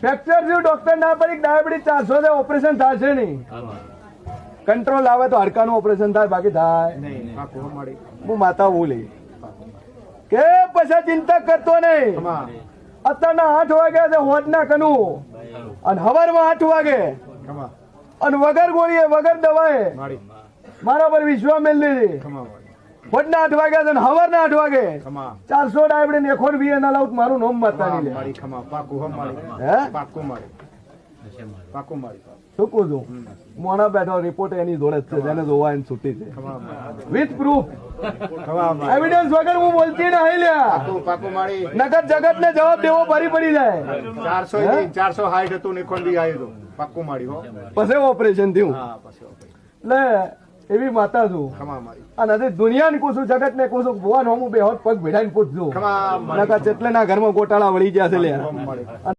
Fracture થયું doctor ના પડી ડાયાબિટીસ ચારસો થી ઓપરેશન થશે નહીં. કંટ્રોલ આવે તો હાડકાનું ઓપરેશન થાય બાકી થાય. હું માતા બોલી કે પછી ચિંતા કરતો નહીં. અત્યારના આઠ વાગ્યા છે હોજના કનું. અને હવારમાં આઠ વાગે. અને વગર ગોળીએ વગર દવાએ. મારી. પર વિશ્વાસ મેળ લીધી મારી આઠ વાગે છે હવારના આઠ વાગે. ચારસો ડાયબડે ને એખો વીએ ના લાવું મારું નોમ લે ખમા પાકું હમ મારી હે? પાકું મારી. પાકું મારી. શું છું. મોણા બેઠો રિપોર્ટ એની જોડે જ છે જેને જોવા એની છૂટી છે. વિથ પ્રૂફ એવિડન્સ વગર હું બોલતી નહીં લ્યા. પાકું પાકું મારી. નગર જગત ને જવાબ દેવો ભરી પડી જાય. ચારસો? ચારસો હાઈટ હતું નિકોન બી આવ્યું હતું પાકું મારી પછી ઓપરેશન થયું. હા એટલે એવી માતા છું. અને દુનિયાને કહું જગત ને કહું ભગવાન હોમું બે હોત પગ ભેડાઈને પૂછજો. નકા ચેટલે ના ઘરમાં ગોટાળા વળી ગયા છે લે